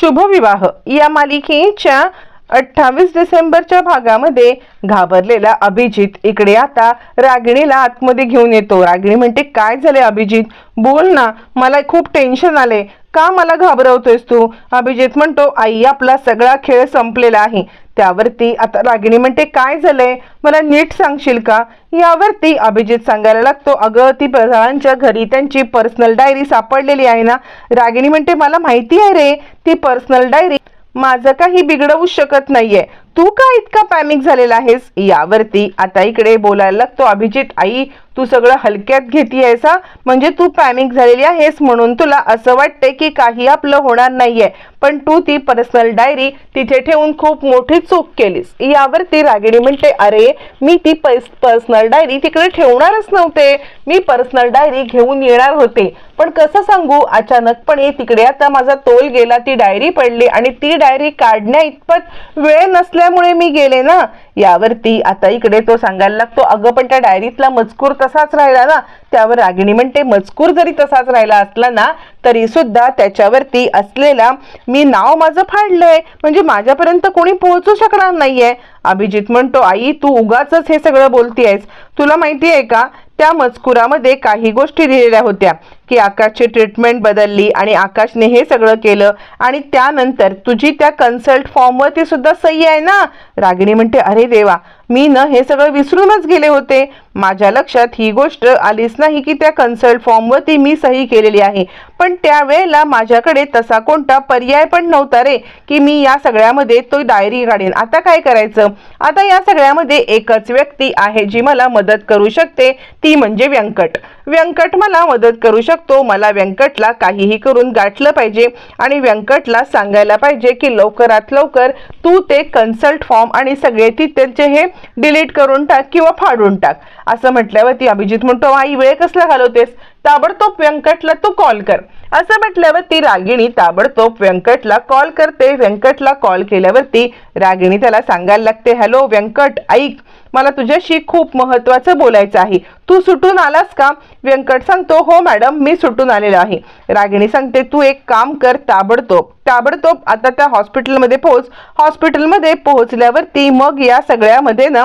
शुभविवाह. या मालिकेच्या अठ्ठावीस डिसेंबरच्या भागामध्ये घाबरलेला अभिजित. इकडे आता रागिणीला आतमध्ये घेऊन येतो. रागिणी म्हणते काय झाले अभिजित? बोल ना मला खूप टेन्शन आले का मला घाबरवतोयस तू? अभिजित म्हणतो आई आपला सगळा खेळ संपलेला आहे. त्यावरती आता रागिणी म्हणते काय झालंय? मला नीट सांगशील का? यावरती अभिजित सांगायला लागतो अगं ती प्रधानांच्या घरी त्यांची पर्सनल डायरी सापडलेली आहे ना? रागिणी म्हणते मला माहिती आहे रे ती पर्सनल डायरी माझं काही बिघडवू शकत नाहीये. तू का इतका पॅनिक झालेला आहेस? यावरती आता इकडे बोलायला लागतो अभिजित. आई तू सगळं हलक्यात घेतीयस हा? म्हणजे तू पॅनिक झालेली आहेस म्हणून तुला असं वाटतंय की काही आपलं होणार नाहीये. पण तू ती पर्सनल डायरी तिथे ठेवून खूप मोठी चूक केलीस. यावरती रागिणी म्हणते अरे मी ती पर्सनल डायरी तिकडे ठेवणारच नव्हते. मी पर्सनल डायरी घेऊन येणार होते. पण कसं सांगू अचानकपणे तिकडे आता माझा तोल गेला ती डायरी पडली आणि ती डायरी काढण्या इतपत वेळ नसल्यामुळे मी गेले ना. यावरती आता इकडे तो सांगायला लागतो अगं पण त्या डायरीतला मजकूर तसाच राहिला ना. त्यावर रागिणी म्हणते मजकूर जरी तसाच राहिला असला ना तरी सुद्धा त्याच्यावरती असलेला मी नाव माझं फाडलंय. म्हणजे माझ्यापर्यंत कोणी पोहोचू शकणार नाहीये. अभिजित म्हणतो आई तू उगाच हे सगळं बोलतीयस. तुला माहिती आहे का त्या मजकुरामध्ये काही गोष्टी दिलेल्या होत्या. की आकाशची ट्रीटमेंट बदलली आणि आकाशने हे सगळं केलं आणि त्यानंतर तुझी त्या कन्सल्ट फॉर्मवरती सुद्धा सही आहे ना? रागिणी म्हणते अरे देवा मी न हे सगळं विसरूनच गेले होते. माझ्या लक्षात ही गोष्ट आलीच नाही की त्या कन्सल्ट फॉर्मवरती मी सही केलेली आहे. पण त्यावेळेला माझ्याकडे तसा कोणता पर्याय पण नव्हता रे की मी या सगळ्यामध्ये तो डायरी काढेन. आता काय करायचं? आता या सगळ्यामध्ये एकच व्यक्ती आहे जी मला मदत करू शकते ती म्हणजे व्यंकट. व्यंकट मला मदत करू शकतो. मला व्यंकटला काहीही करून गाठलं पाहिजे आणि व्यंकटला सांगायला पाहिजे की लवकरात लवकर तू ते कन्सल्ट फॉर्म आणि सगळे तिथलचे हे डिलीट करून टाक किंवा फाडून टाक. असं म्हटल्यावरती अभिजित म्हणतो आई वेळ कसला घालवतेस? ताबडतोब व्यंकटला तू कॉल कर. असं म्हटल्यावर ती रागिणी ताबडतोब व्यंकटला कॉल करते. व्यंकटला कॉल केल्यावरती रागिणी त्याला सांगायला लागते हॅलो व्यंकट ऐक मला तुझ्याशी खूप महत्वाचं बोलायचं आहे. तू सुटून आलास का? व्यंकट सांगतो हो मॅडम मी सुटून आलेलो आहे. रागिणी सांगते तू एक काम कर ताबडतोब. ताबडतोब आता त्या हॉस्पिटलमध्ये पोहोच. हॉस्पिटलमध्ये पोहोचल्यावरती मग या सगळ्यामध्ये ना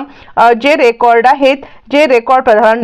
जे रेकॉर्ड आहेत जे रेकॉर्ड प्रधान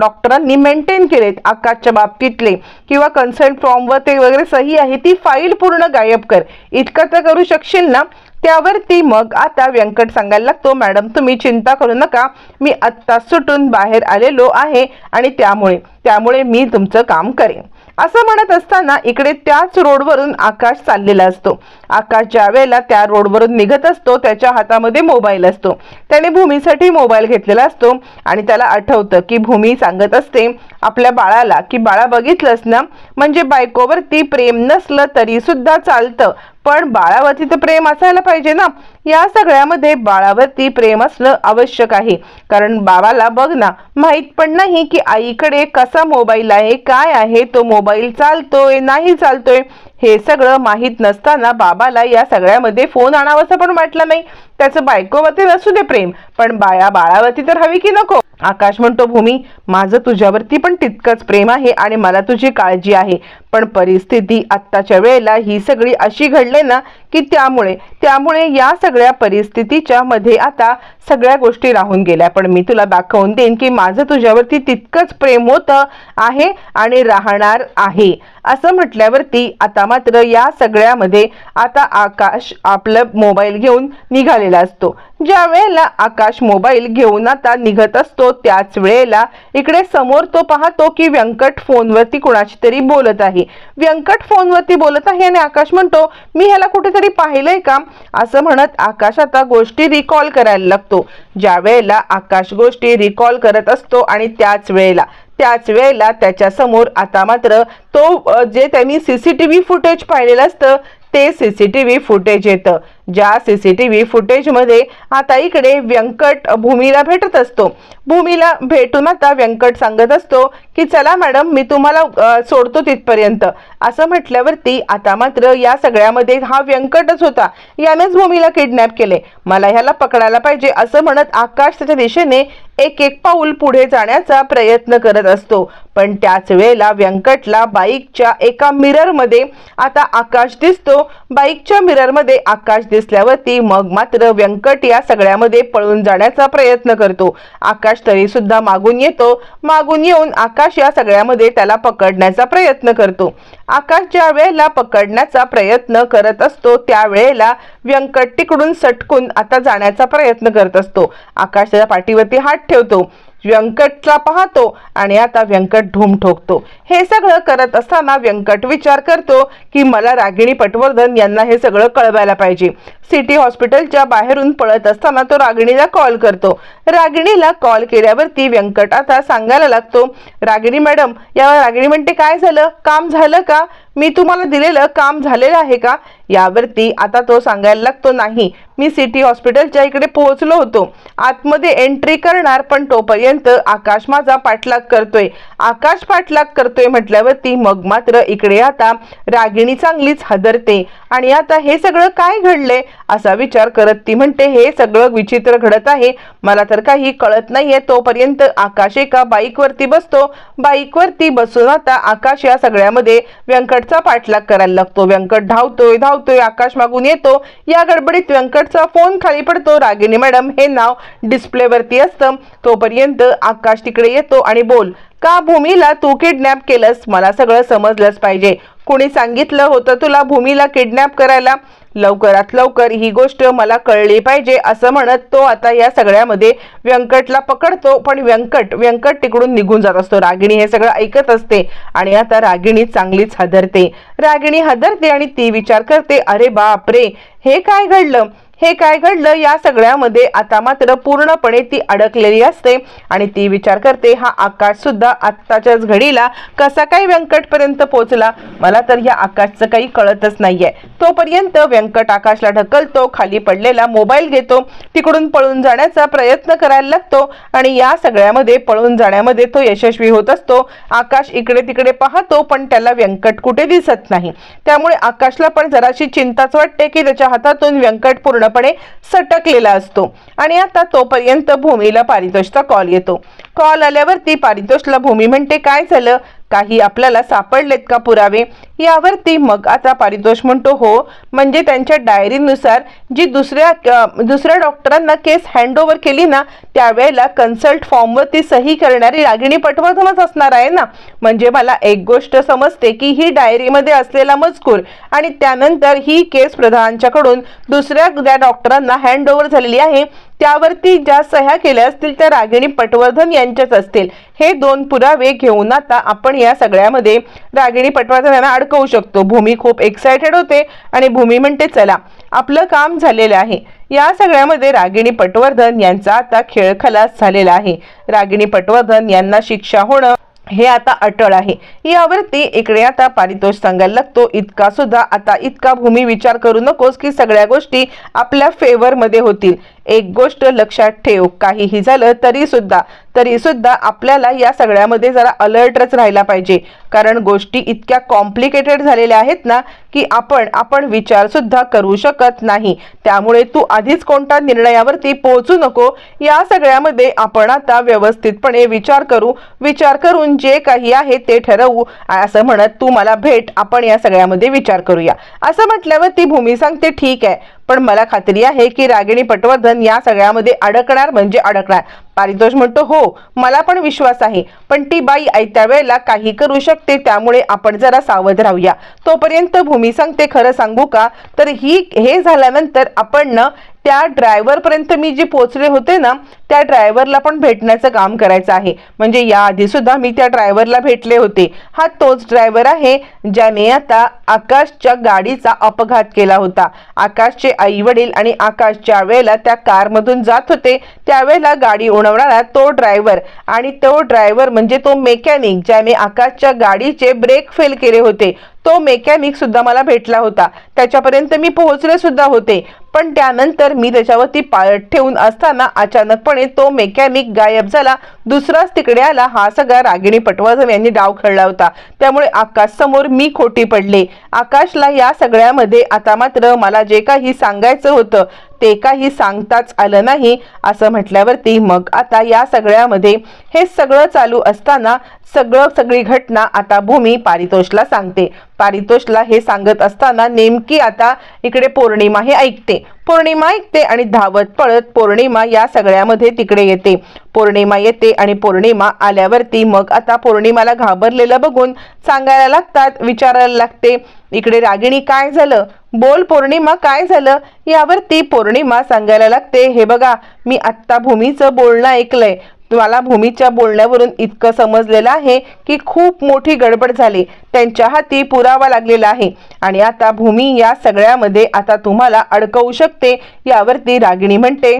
डॉक्टरांनी मेंटेन केलेत आकाशच्या बाबतीतले किंवा कन्सल्ट फॉर्मवर ते वगैरे सही आहे ती फाईल पूर्ण गायब कर. इतकं तर करू शकशील ना? त्यावरती मग आता व्यंकट सांगायला लागतो मॅडम तुम्ही चिंता करू नका. मी आत्ता सुटून बाहेर आलेलो आहे आणि त्यामुळे त्यामुळे मी तुमचं काम करेन. असं म्हणत असताना इकडे त्याच रोडवरून आकाश चाललेला असतो. आकाश ज्या वेळेला त्या रोडवरून निघत असतो त्याच्या हातामध्ये मोबाईल असतो. त्याने भूमीसाठी मोबाईल घेतलेला असतो आणि त्याला आठवतं की भूमी सांगत असते आपल्या बाळाला की बाळा बघितलंस ना? म्हणजे बायकोवरती प्रेम नसलं तरी सुद्धा चालतं. पण बाळावरती तर प्रेम असायला पाहिजे ना. या सगळ्यामध्ये बाळावरती प्रेम असणं आवश्यक आहे. कारण बाबाला बघ ना माहीत पण नाही की आईकडे कसा मोबाईल आहे काय आहे तो मोबाईल चालतोय नाही चालतोय. हे सगळं माहीत नसताना बाबाला या सगळ्यामध्ये फोन आणावासा पण वाटला नाही. त्याचं बायकोवरती नसू दे प्रेम पण बाया बाळावरती तर हवी की नको. आकाश म्हणतो भूमी माझं तुझ्यावरती पण तितकंच प्रेम आहे आणि मला तुझी काळजी आहे. पण परिस्थिती आत्ताच्या वेळेला ही सगळी अशी घडले ना की त्यामुळे त्यामुळे या सगळ्या परिस्थितीच्या मध्ये आता सगळ्या गोष्टी राहून गेल्या. पण मी तुला दाखवून देईन की माझं तुझ्यावरती तितकंच प्रेम होतं आहे आणि राहणार आहे. असं म्हटल्यावरती आता मात्र या सगळ्यामध्ये आता आकाश आपलं मोबाईल घेऊन निघालेला असतो. ज्या वेळेला आकाश मोबाईल घेऊन आता निघत असतो त्याच वेळेला इकडे समोर तो पाहतो की व्यंकट फोनवरती कुणाशी तरी बोलत आहे. व्यंकट फोनवरती बोलत आहे आणि आकाश म्हणतो मी ह्याला कुठेतरी पाहिलंय का? असं म्हणत आकाश आता गोष्टी रिकॉल करायला लागतो. ज्या वेळेला आकाश गोष्टी रिकॉल करत असतो आणि त्याच वेळेला त्याच वेळेला त्याच्यासमोर आता मात्र तो जे त्यांनी C C T V footage पाहिलेलं असतं ते सीसीटीव्ही फुटेज येतं. ज्या सीसीटीव्ही फुटेजमध्ये आता इकडे व्यंकट भूमीला भेटत असतो. भूमीला भेटून आता व्यंकट सांगत असतो की चला मॅडम मी तुम्हाला सोडतो तिथपर्यंत. असं म्हटल्यावरती आता मात्र या सगळ्यामध्ये हा व्यंकटच होता. यानेच भूमीला किडनॅप केले. मला ह्याला पकडायला पाहिजे असं म्हणत आकाश त्याच्या दिशेने एक एक पाऊल पुढे जाण्याचा प्रयत्न करत असतो. पण त्याच वेळेला व्यंकटला बाईकच्या एका मिररमध्ये आता आकाश दिसतो. बाईकच्या मिररमध्ये आकाश दिसल्यावरती मग मात्र व्यंकट या सगळ्यामध्ये पळून जाण्याचा प्रयत्न करतो. आकाश तरी सुद्धा मागून येतो. मागून येऊन आकाश या सगळ्यामध्ये त्याला पकडण्याचा प्रयत्न करतो. आकाश ज्या वेळेला पकडण्याचा प्रयत्न करत असतो त्यावेळेला व्यंकट तिकडून सटकून आता जाण्याचा प्रयत्न करत असतो. आकाश त्याच्या पाठीवरती हात ठेवतो. व्यंकटला पाहतो आणि आता व्यंकट धूम ठोकतो. हे सगळं करत असताना व्यंकट विचार करतो की मला रागिणी पटवर्धन यांना हे सगळं कळवायला पाहिजे. सिटी हॉस्पिटलच्या बाहेरून पळत असताना तो रागिणीला कॉल करतो. रागिणीला कॉल केल्यावरती व्यंकट आता सांगायला लागतो रागिणी मॅडम यावर रागिणी म्हणते काय झालं? काम झालं का? मी तुम्हाला दिलेलं काम झालेलं आहे का? यावरती आता तो सांगायला लागतो नाही मी सिटी हॉस्पिटलच्या इकडे पोहोचलो होतो. आतमध्ये एंट्री करणार पण तोपर्यंत आकाश माझा पाठलाग करतोय. आकाश पाठलाग करतोय म्हटल्यावरती मग मात्र इकडे आता रागिणी चांगलीच हादरते. आणि आता हे सगळं काय घडलंय? असा विचार करत ती म्हणते हे सगळं विचित्र घडत आहे. मला तर काही कळत नाहीये. तोपर्यंत आकाश एका बाईकवरती बसतो. बाईकवरती बसून आता आकाश या सगळ्यामध्ये व्यंकट व्यंकटचा पाठलाग करायला लागतो. व्यंकट धावतोय धावतोय आकाश मागून येतो. या गडबडीत व्यंकटचा फोन खाली पडतो. रागिणी मॅडम हे नाव डिस्प्लेवरती असतं. तोपर्यंत आकाश तिकडे येतो आणि बोल का भूमीला तू किडनॅप केलंस? मला सगळं समजलंच पाहिजे. कुणी सांगितलं होतं तुला भूमीला किडनॅप करायला? लवकरात लवकर ही गोष्ट मला कळली पाहिजे असं म्हणत तो आता या सगळ्यामध्ये व्यंकटला पकडतो. पण व्यंकट व्यंकट तिकडून निघून जात असतो. रागिणी हे सगळं ऐकत असते आणि आता रागिणी चांगलीच हादरते. रागिणी हादरते आणि ती विचार करते अरे बापरे हे काय घडलं? हे काय घडलं या सगळ्यामध्ये? आता मात्र पूर्णपणे ती अडकलेली असते आणि ती विचार करते हा आकाश सुद्धा आत्ताच्याच घडीला कसा काय व्यंकटपर्यंत पोहोचला? मला तर या आकाशचं काही कळतच नाहीये. तोपर्यंत व्यंकट आकाशला ढकलतो खाली पडलेला मोबाईल घेतो तिकडून पळून जाण्याचा प्रयत्न करायला लागतो आणि या सगळ्यामध्ये पळून जाण्यामध्ये तो यशस्वी होत असतो. आकाश इकडे तिकडे पाहतो पण त्याला व्यंकट कुठे दिसत नाही. त्यामुळे आकाशला पण जराशी चिंताच वाटते की त्याच्या हातातून व्यंकट पूर्णपणे सटकलेला असतो. आणि आता तोपर्यंत भूमीला पारितोषचा कॉल येतो. कॉल आल्यावरती पारितोषला भूमी म्हणते काय झालं? काही आपल्याला सापडलेत का पुरावे यावरती मग आता पारितोष म्हणतो हो. म्हणजे त्यांच्या डायरीनुसार जी दुसऱ्या दुसऱ्या डॉक्टरांना केस हँडओव्हर केली ना त्यावेळेला कन्सल्ट फॉर्मवरती सही करणारी रागिणी पटवर्धनच असणार आहे ना? म्हणजे मला एक गोष्ट समजते की ही डायरीमध्ये असलेला मजकूर आणि त्यानंतर ही केस प्रधानांच्याकडून दुसऱ्या त्या डॉक्टरांना हँडओव्हर झालेली आहे त्यावरती ज्या सह्या केल्या असतील त्या रागिणी पटवर्धन यांच्याच असतील. हे दोन पुरावे घेऊन आता आपण या सगळ्यामध्ये रागिणी पटवर्धन यांना अडकवू शकतो. भूमी खूप एक्सायटेड होते आणि भूमी म्हणते चला आपलं काम झालेलं आहे. या सगळ्यामध्ये रागिणी पटवर्धन यांचा आता खेळ खलास झालेला आहे. रागिणी पटवर्धन यांना शिक्षा होणं हे आता अटळ आहे. यावरती इकडे आता पारितोष सांगायला लागतो. इतका सुद्धा आता इतका भूमी विचार करू नकोस की सगळ्या गोष्टी आपल्या फेवरमध्ये होतील. एक गोष्ट लक्षात ठेव काहीही झालं तरी सुद्धा तरी सुद्धा आपल्याला या सगळ्यामध्ये जरा अलर्टच राहायला पाहिजे. कारण गोष्टी इतक्या कॉम्प्लिकेटेड झालेल्या आहेत ना की आपण आपण विचार सुद्धा करू शकत नाही. त्यामुळे तू आधीच कोणत्या निर्णयावरती पोहोचू नको. या सगळ्यामध्ये आपण आता व्यवस्थितपणे विचार करू. विचार करून जे काही आहे ते ठरवू. असं म्हणत तू मला भेट आपण या सगळ्यामध्ये विचार करूया. असं म्हटल्यावर ती भूमी सांगते ठीक आहे. पण मला खात्री आहे की रागिणी पटवर्धन या सगळ्यामध्ये अडकणार म्हणजे अडकणार. पारितोष म्हणतो हो मला पण विश्वास आहे पण ती बाई आयत्या वेळेला काही करू शकते त्यामुळे आपण जरा सावध राहूया. तोपर्यंत भूमी सांगते खरं सांगू का? तर ही हे झाल्यानंतर आपण ना त्या ड्रायव्हरपर्यंत मी जे पोचले होते ना त्या ड्रायव्हरला पण भेटण्याचं काम करायचं आहे. म्हणजे याआधी सुद्धा मी त्या ड्रायव्हरला भेटले होते. हा तोच ड्रायव्हर आहे ज्याने आता आकाशच्या गाडीचा अपघात केला होता. आकाशचे आई वडील आणि आकाश ज्या वेळेला त्या कारमधून जात होते. त्यावेळेला गाडी उडवणारा तो ड्रायव्हर आणि तो ड्रायव्हर म्हणजे तो मेकॅनिक ज्याने आकाशच्या गाडीचे ब्रेक फेल केले होते. तो मेकॅनिक सुद्धा मला भेटला होता. त्याच्यापर्यंत मी पोहोचले सुद्धा होते. पण त्यानंतर मी त्याच्यावरती पाळत ठेवून असताना अचानकपणे तो मेकॅनिक गायब झाला. दुसराच तिकडे आला. हा सगळा रागिणी पटवर्धन यांनी डाव खेळला होता. त्यामुळे आकाश समोर मी खोटी पडले. आकाशला या सगळ्यामध्ये आता मात्र मला जे काही सांगायचं होतं ते काही सांगताच आलं नाही असं म्हटल्यावरती मग आता या सगळ्यामध्ये हे सगळं चालू असताना सगळं सगळी घटना आता भूमी पारितोषला सांगते. पारितोषला हे सांगत असताना नेमकी आता इकडे पौर्णिमा हे ऐकते. पौर्णिमा ऐकते आणि धावत पळत पौर्णिमा या सगळ्यामध्ये तिकडे येते. पौर्णिमा येते आणि पौर्णिमा आल्यावरती मग आता पौर्णिमाला घाबरलेलं बघून सांगायला लागतात विचारायला लागते इकडे रागिणी काय झालं? बोल पौर्णिमा काय झालं? यावरती पौर्णिमा सांगायला लागते हे बघा मी आत्ता भूमीचं बोलणं ऐकलंय. मला भूमीच्या बोलण्यावरून इतकं समजलेलं आहे की खूप मोठी गडबड झाली. त्यांच्या हाती पुरावा लागलेला आहे. आणि आता भूमी या सगळ्यामध्ये आता तुम्हाला अडकवू शकते यावरती रागिणी म्हणते.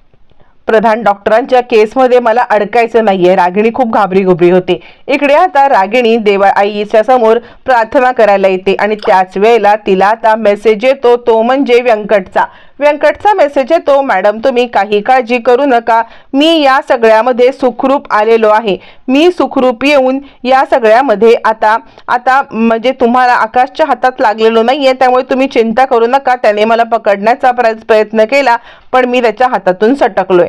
प्रधान डॉक्टरांच्या केसमध्ये मला अडकायचं नाहीये. रागिणी खूप घाबरी घुबरी होते. इकडे आता रागिणी देवा आईच्या समोर प्रार्थना करायला येते आणि त्याच वेळेला तिला आता मेसेज येतो तो म्हणजे व्यंकटचा. व्यंकटचा मेसेज येतो मॅडम तुम्ही काही काळजी करू नका. मी या सगळ्यामध्ये सुखरूप आलेलो आहे. मी सुखरूप येऊन या सगळ्यामध्ये आता आता म्हणजे तुम्हाला आकाशच्या हातात लागलेलो नाहीये त्यामुळे तुम्ही चिंता करू नका. त्याने मला पकडण्याचा प्रयत्न केला पण मी त्याच्या हातातून सटकलोय.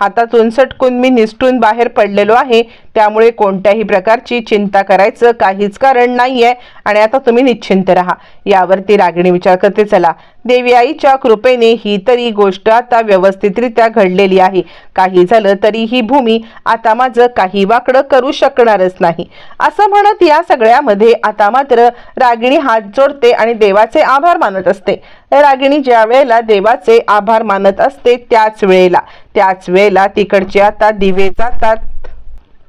हातातून सटकून मी निसटून बाहेर पडलेलो आहे. त्यामुळे कोणत्याही प्रकारची चिंता करायचं काहीच कारण नाहीये. आणि आता तुम्ही निश्चिंत राहा. यावरती रागिणी विचार करते चला देवी आईच्या कृपेने ही तरी गोष्ट आता व्यवस्थितरित्या घडलेली आहे. काही झालं तरी ही भूमी आता माझं काही वाकडं करू शकणारच नाही. असं म्हणत या सगळ्यामध्ये आता मात्र रागिणी हात जोडते आणि देवाचे आभार मानत असते. रागिणी ज्या वेळेला देवाचे आभार मानत असते त्याच वेळेला. त्याच वेळेला तिकडचे आता दिवेचा तात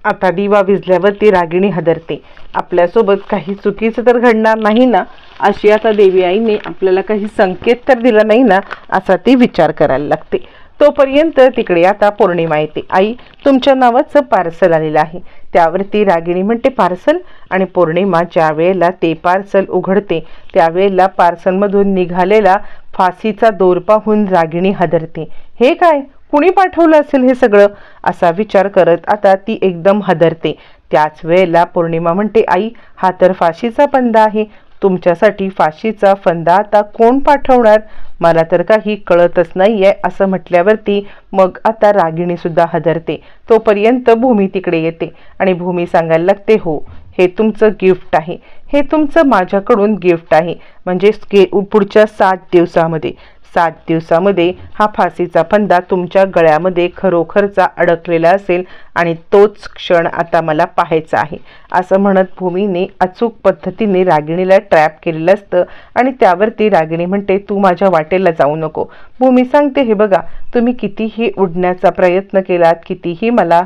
आता दिवा विजल्यावरती रागिणी हदरते. आपल्यासोबत काही चुकीचं तर घडणार नाही ना? अशी आता देवी आईने आपल्याला काही संकेत तर दिला नाही ना? असा ती विचार करायला लागते. तोपर्यंत तिकडे आता पौर्णिमा येते. आई तुमच्या नावाचं पार्सल आलेलं आहे. त्यावरती रागिणी म्हणते पार्सल? आणि पौर्णिमा ज्या वेळेला ते पार्सल उघडते त्यावेळेला पार्सलमधून निघालेला फाशीचा दोर पाहून रागिणी हदरते. हे काय? कुणी पाठवलं असेल हे सगळं? असा विचार करत आता ती एकदम हदरते. त्याच वेळेला पौर्णिमा म्हणते आई हा तर फाशीचा फंदा आहे. तुमच्यासाठी फाशीचा फंदा आता कोण पाठवणार? मला तर काही कळतच नाहीये असं म्हटल्यावरती मग आता रागिणी सुद्धा हदरते. तोपर्यंत भूमी तिकडे येते आणि भूमी सांगायला लागते हो हे तुमचं गिफ्ट आहे. हे तुमचं माझ्याकडून गिफ्ट आहे. म्हणजे पुढच्या सात दिवसामध्ये. सात दिवसामध्ये हा फाशीचा फंदा तुमच्या गळ्यामध्ये खरोखरचा अडकलेला असेल आणि तोच क्षण आता मला पाहायचा आहे. असं म्हणत भूमीने अचूक पद्धतीने रागिणीला ट्रॅप केलेलं असतं आणि त्यावरती रागिणी म्हणते तू माझ्या वाटेला जाऊ नको. भूमी सांगते हे बघा तुम्ही कितीही उडण्याचा प्रयत्न केलात कितीही मला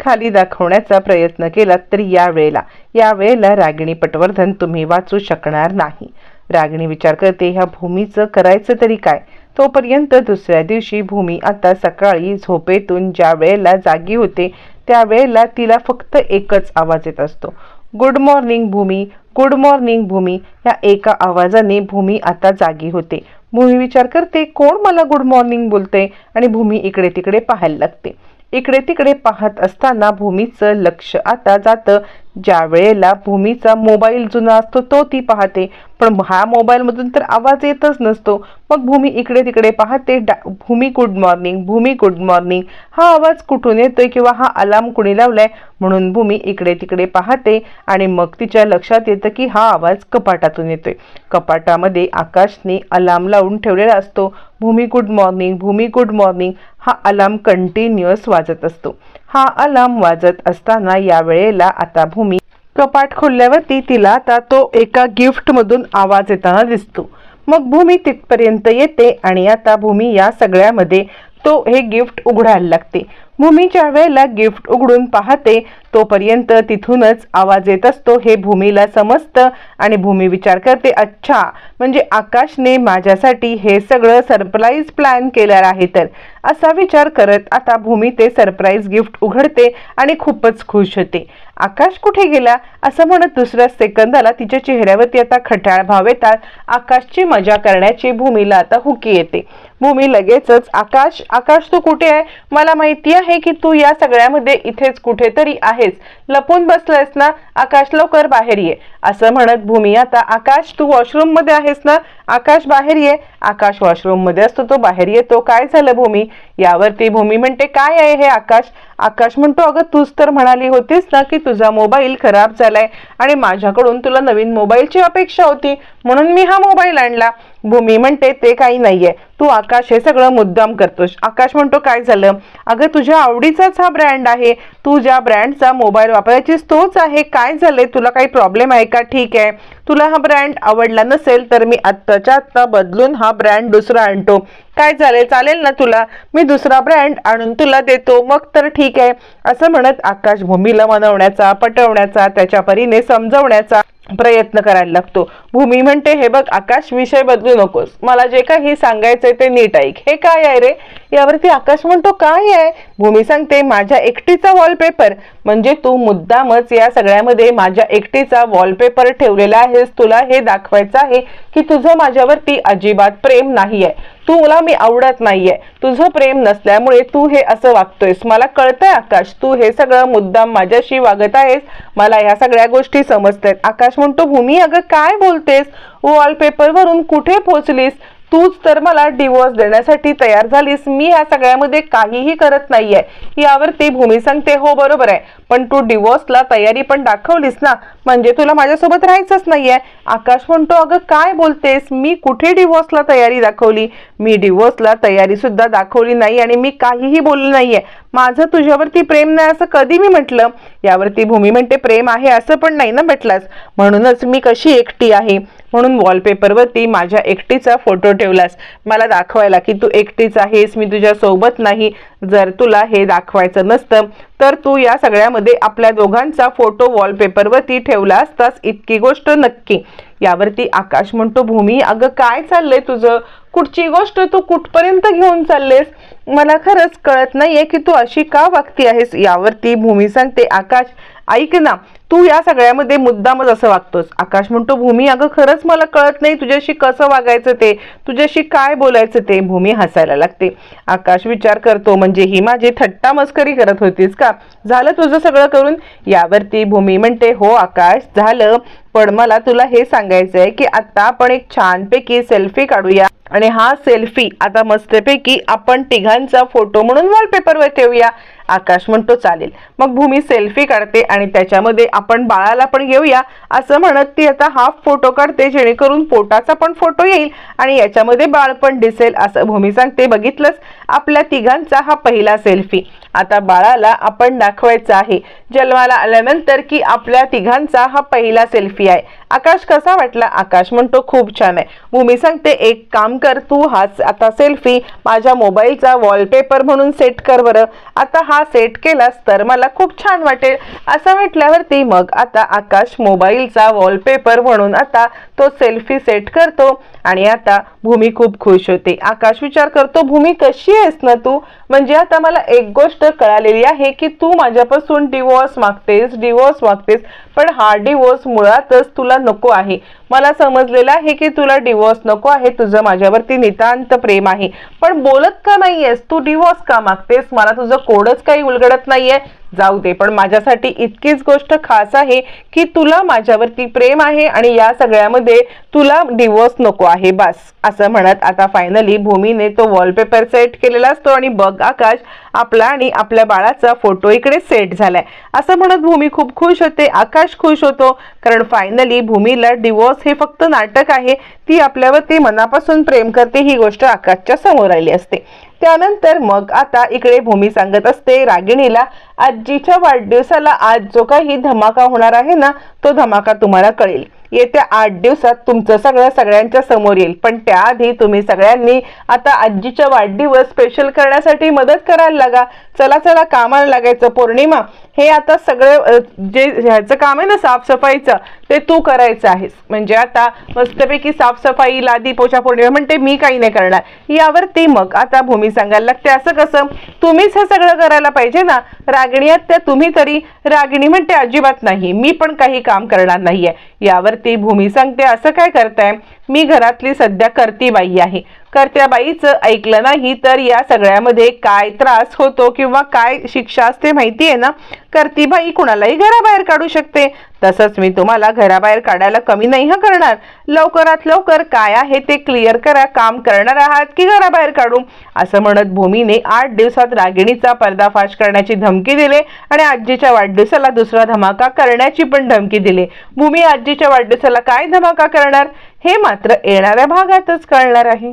खाली दाखवण्याचा प्रयत्न केलात तरी या वेळेला या वेळेला रागिणी पटवर्धन तुम्ही वाचू शकणार नाही. रागिणी विचार करते ह्या भूमीचं करायचं तरी काय? तोपर्यंत दुसऱ्या दिवशी भूमी आता सकाळी झोपेतून ज्या वेळेला जागी होते त्यावेळेला तिला फक्त एकच आवाज येत असतो. Good morning Bhumi good morning Bhumi या एका आवाजाने भूमी आता जागी होते. भूमी विचार करते कोण मला गुड मॉर्निंग बोलते आणि भूमी इकडे तिकडे पाहायला लागते. इकडे तिकडे पाहत असताना भूमीचं लक्ष आता जातं ज्या वेळेला भूमीचा मोबाईल जुना असतो तो ती पाहते. पण ह्या मोबाईलमधून तर आवाज येतच नसतो. मग भूमी इकडे तिकडे पाहते डा Bhumi good morning Bhumi good morning हा आवाज कुठून येतोय किंवा हा अलार्म कुणी लावलाय? म्हणून भूमी इकडे तिकडे पाहते आणि मग तिच्या लक्षात येतं की हा आवाज कपाटातून येतोय. कपाटामध्ये आकाशने अलार्म लावून ठेवलेला असतो. Bhumi good morning Bhumi good morning हा अलार्म कंटिन्युअस वाजत असतो. हा अलार्म वाजत असताना या वेळेला आता भूमी कपाट खोलल्यावरती तिला आता तो एका गिफ्टमधून आवाज येताना दिसतो. मग भूमी तिथपर्यंत येते आणि आता भूमी या सगळ्यामध्ये तो हे गिफ्ट उघडायला लागते. भूमीच्या वेळेला गिफ्ट उघडून पाहते तोपर्यंत तिथूनच आवाज येत असतो हे भूमीला समजतं आणि भूमी विचार करते अच्छा म्हणजे आकाशने माझ्यासाठी हे सगळं सरप्राईज प्लॅन केलं आहे तर. असा विचार करत आता भूमी ते सरप्राईज गिफ्ट उघडते आणि खूपच खुश होते. आकाश कुठे गेला? असं म्हणत दुसऱ्या सेकंदाला तिच्या चेहऱ्यावरती आता खटाळ भाव येतात. आकाशची मजा करण्याची भूमीला आता हुकी येते. भूमी लगेचच. आकाश आकाश तू कुठे आहे? मला माहिती आहे की तू या सगळ्यामध्ये इथेच कुठेतरी आहेस. लपून बसलायस ना? आकाश लवकर बाहेर ये. असं म्हणत भूमी आता आकाश तू वॉशरूममध्ये आहेस ना? आकाश बाहेर ये. आकाश वॉशरूममध्ये असतो तो बाहेर येतो. काय झालं भूमी? यावरती भूमी म्हणते काय आहे हे आकाश? आकाश म्हणतो अगं तूच तर म्हणाली होतीस ना की तुझा मोबाईल खराब झालाय आणि माझ्याकडून तुला नवीन मोबाईलची अपेक्षा होती म्हणून मी हा मोबाईल आणला. भूमी म्हणते ते काही नाहीये. तू आकाश हे सगळं मुद्दाम करतोस. आकाश म्हणतो काय झालं? अगं तुझ्या आवडीचाच हा ब्रँड आहे. तू ज्या ब्रँडचा मोबाईल वापरायचीस तोच आहे. काय झालंय? तुला काही प्रॉब्लेम आहे का? ठीक आहे. तुला हा ब्रँड आवडला नसेल तर मी आत्ताच्या आत्ता बदलून हा ब्रँड दुसरा आणतो. काय चालेल? चालेल ना तुला? मी दुसरा ब्रँड आणून तुला देतो. मग तर ठीक आहे. असं म्हणत आकाश भूमीला मनवण्याचा पटवण्याचा त्याच्या परीने समजवण्याचा प्रयत्न करायला लागतो. भूमी म्हणते हे बघ आकाश विषय बदलू नकोस. मला जे काही सांगायचंय ते नीट ऐक. हे काय आहे रे? यावरती आकाश म्हणतो काय आहे? भूमी सांगते माझ्या एकटीचा वॉलपेपर म्हणजे तू मुद्दामच या सगळ्यामध्ये माझ्या एकटीचा वॉलपेपर ठेवलेला आहेस. तुला हे दाखवायचं आहे की तुझं माझ्यावरती अजिबात प्रेम नाही आहे तुला मी आवडत नाहीये. तुझं प्रेम नसल्यामुळे तू हे असं वागतोयस. मला कळतंय आकाश तू हे सगळं मुद्दाम माझ्याशी वागत आहेस. मला ह्या सगळ्या गोष्टी समजतायत. आकाश म्हणतो भूमी अगं काय बोलतेस? वॉलपेपर वरून कुठे पोहोचलीस तूच तर मला डिवोर्स देण्यासाठी तयार झालीस. मी या सगळ्यामध्ये काहीही करत नाहीये. यावरती भूमी सांगते हो बरोबर आहे. पण तू डिवोर्सला तयारी पण दाखवलीस ना म्हणजे तुला माझ्यासोबत राहायचंच नाहीये. आकाश म्हणतो अगं काय बोलतेस? मी कुठे डिवोर्सला तयारी दाखवली? मी डिवोर्सला तयारी सुद्धा दाखवली नाही आणि मी काहीही बोललो नाहीये. माझं तुझ्यावरती प्रेम नाही असं कधी मी म्हटलं? यावरती भूमी म्हणते प्रेम आहे असं पण नाही ना म्हटलास? म्हणूनच मी कशी एकटी आहे? म्हणून वॉलपेपरवरती माझ्या एकटीचा फोटो ठेवलास. मला दाखवायला की तू एकटीच आहेस मी तुझ्या सोबत नाही. जर तुला हे दाखवायचं नसतं तर तू या सगळ्यामध्ये आपल्या दोघांचा फोटो वॉलपेपरवरती ठेवला असतास इतकी गोष्ट नक्की. यावरती आकाश म्हणतो भूमी अगं काय चाललंय तुझं? कुठची गोष्ट तू कुठपर्यंत घेऊन चाललेस? मला खरंच कळत नाहीये की तू अशी का वागती आहेस. यावरती भूमी सांगते आकाश ऐक ना तू या सगळ्यामध्ये मुद्दामच असं वागतोस. आकाश म्हणतो भूमी अगं खरंच मला कळत नाही तुझ्याशी कसं वागायचं ते? तुझ्याशी काय बोलायचं ते? भूमी हसायला लागते. आकाश विचार करतो म्हणजे ही माझी थट्टा मस्करी करत होतीस का? झालं तुझं सगळं करून? यावरती भूमी म्हणते हो आकाश झालं. पण मला तुला हे सांगायचं आहे की आता आपण एक छानपैकी सेल्फी काढूया. आणि हा सेल्फी आता मस्तपैकी आपण तिघांचा फोटो म्हणून वॉलपेपरवर ठेवूया. आकाश म्हणतो चालेल. मग भूमी सेल्फी काढते आणि त्याच्यामध्ये आपण बाळाला पण घेऊया. असं म्हणत ती आता हाफ फोटो काढते जेणेकरून पोटाचा पण फोटो येईल आणि याच्यामध्ये बाळ पण दिसेल असं भूमी सांगते. बघितलंच आपल्या तिघांचा हा पहिला सेल्फी आता बाळाला आपण दाखवायचा आहे. जन्माला आल्यानंतर की आपल्या तिघांचा हा पहिला सेल्फी आहे. आकाश कसा वाटला? आकाश म्हणतो खूप छान आहे. भूमी सांगते एक काम कर तू हा आता सेल्फी माझ्या मोबाईलचा वॉलपेपर म्हणून सेट कर बरं. आता हा सेट केलास तर मला खूप छान वाटेल. असं म्हटल्यावरती मग आता आकाश मोबाईलचा वॉलपेपर म्हणून आता तो सेल्फी सेट करतो आणि आता भूमी खूप खुश होते. आकाश विचार करतो भूमी कशी आहेस ना तू? म्हणजे आता मला एक गोष्ट कळालेली आहे की तू माझ्यापासून डिवोर्स मागतेस डिवोर्स मागतेस पण हा डिवोर्स मुळातच तुला नको आहे. मला समजलेलं आहे की तुला डिवोर्स नको आहे तुझं माझ्यावरती नितांत प्रेम आहे. पण बोलत का नाहीयेस? तू डिवोर्स का मागतेस? मला तुझं कोडच काही उलगडत नाहीये. जाऊ दे. पण माझ्यासाठी इतकीच गोष्ट खास आहे की तुला माझ्यावरती प्रेम आहे आणि या सगळ्यामध्ये तुला डिवोर्स नको आहे बस. असं म्हणत आता फायनली भूमीने तो वॉलपेपर सेट केलेला असतो आणि बघ आकाश आपला आणि आपल्या बाळाचा फोटो इकडे सेट झालाय. असं म्हणत भूमी खूप खुश होते. आकाश खुश होतो. कारण फायनली भूमीला डिवोर्स हे फक्त नाटक आहे. ती आपल्यावरती मनापासून प्रेम करते ही गोष्ट आकाशच्या समोर आली असते. त्यानंतर मग आता इकडे भूमी सांगत असते रागिणीला आजीच्या वाढदिवसाला आज जो काही धमाका होणार आहे ना तो धमाका तुम्हाला कळेल. येत्या आठ दिवसात तुमचं सगळं सगळ्यांच्या समोर येईल. पण त्याआधी तुम्ही सगळ्यांनी आता आजीच्या वाढदिवस स्पेशल करण्यासाठी मदत करायला लागा. चला चला कामाला लागायचं. पौर्णिमा हे आता सगळं जे ह्याचं काम आहे ना साफसफाईचं ते तू करायचं आहेस. म्हणजे आता मस्तपैकी साफसफाई लादी पोछा पौर्णिमा म्हणते मी काही नाही करणार. यावरती मग आता भूमी सांगायला लागते. असं कसं? तुम्हीच हे सगळं करायला पाहिजे ना? रागिणी त्या तुम्ही तरी. रागिणी म्हणते अजिबात नाही. मी पण काही काम करणार नाहीये. ती भूमी सांगते असं काय करताय? मी घरातली सध्या करती बाई आहे. करत्या बाईचं ऐकलं नाही तर या सगळ्यामध्ये काय त्रास होतो किंवा काय शिक्षा असते माहिती आहे ना? करती बाई कुणालाही घराबाहेर काढू शकते. तसंच मी तुम्हाला घराबाहेर काढायला कमी नाही हा करणार. लवकरात लवकर काय आहे ते क्लिअर करा काम करणार आहात की घराबाहेर काढू असं म्हणत भूमीने आठ दिवसात रागिणीचा पर्दाफाश करण्याची धमकी दिली आणि आजीच्या वाढदिवसाला दुसरा धमाका करण्याची पण धमकी दिली. भूमी आजीच्या वाढदिवसाला काय धमाका करणार? हे मात्र येणाऱ्या भागातच कळणार आहे.